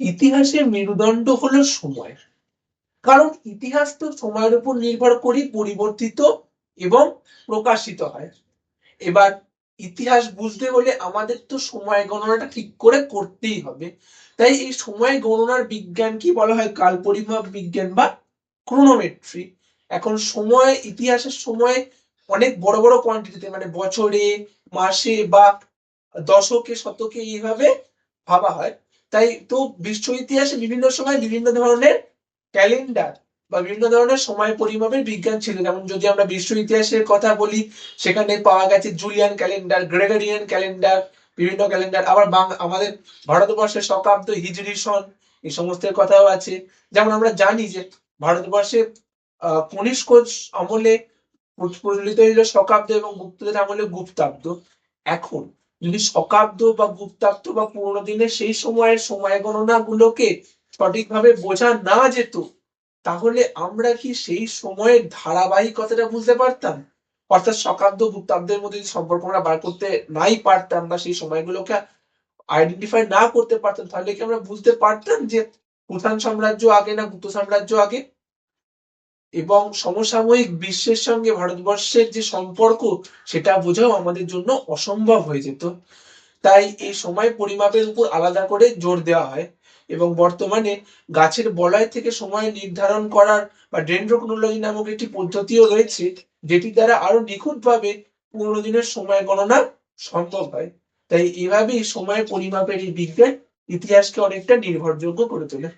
ইতিহাসের মেরুদণ্ড হলো সময়। কারণ ইতিহাস তো সময়ের উপর নির্ভর করে পরিবর্তিত এবং প্রকাশিত হয়। এবার ইতিহাস বুঝতে হলে আমাদের তো সময় গণনাটা ঠিক করে করতেই হবে। তাই এই সময় গণনার বিজ্ঞানকে বলা হয়? কাল পরিমাপ বিজ্ঞান বা ক্রোনোমেট্রি এখন সময়, ইতিহাসের সময় অনেক বড় বড় কোয়ান্টিটিতে মানে বছরে, মাসে বা দশকে, শতকে এইভাবে ভাবা হয়। তাই তো বিশ্ব ইতিহাসে বিভিন্ন সময় বিভিন্ন ধরনের ক্যালেন্ডার বা বিভিন্ন ধরনের সময় পরিমাপের বিজ্ঞান ছিল। যেমন যদি আমরা বিশ্ব ইতিহাসের কথা বলি, সেখানে পাওয়া গেছে জুলিয়ান ক্যালেন্ডার গ্রেগরিয়ান ক্যালেন্ডার বিভিন্ন ক্যালেন্ডার আবার আমাদের ভারতবর্ষের শকাব্দ হিজরি সন এই সমস্তের কথাও আছে। যেমন আমরা জানি যে ভারতবর্ষে কনিষ্ক আমলে প্র- প্রচলিত হইল শকাব্দ এবং গুপ্তদের আমলে গুপ্তাব্দ। এখন যদি শকাব্দ বা গুপ্তাব্দ বা পুরোনো দিনের সেই সময়ের সময় গণনা গুলোকে সঠিকভাবে বোঝা না যেত, তাহলে আমরা কি সেই সময়ের ধারাবাহিকতাটা বুঝতে পারতাম? অর্থাৎ শকাব্দ, গুপ্তাব্দের মধ্যে যদি সম্পর্ক আমরা বার করতে নাই পারতাম বা সেই সময়গুলোকে আইডেন্টিফাই না করতে পারতাম, তাহলে কি আমরা বুঝতে পারতাম যে কুষাণ সাম্রাজ্য আগে না গুপ্ত সাম্রাজ্য আগে? এবং সমসাময়িক বিশ্বের সঙ্গে ভারতবর্ষের যে সম্পর্ক, সেটা বোঝাও আমাদের জন্য অসম্ভব হয়ে যেত। তাই এই সময় পরিমাপের উপর আলাদা করে জোর দেওয়া হয় এবং বর্তমানে গাছের বলয় থেকে সময় নির্ধারণ করার বা ডেন্ড্রোক্রোনোলজি নামক একটি পদ্ধতিও রয়েছে, যেটি দ্বারা আরও নিখুঁতভাবে পুরোনো দিনের সময় গণনা সম্ভব হয়। তাই এভাবেই সময় পরিমাপের এই বিজ্ঞান ইতিহাসকে অনেকটা নির্ভরযোগ্য করে তোলে।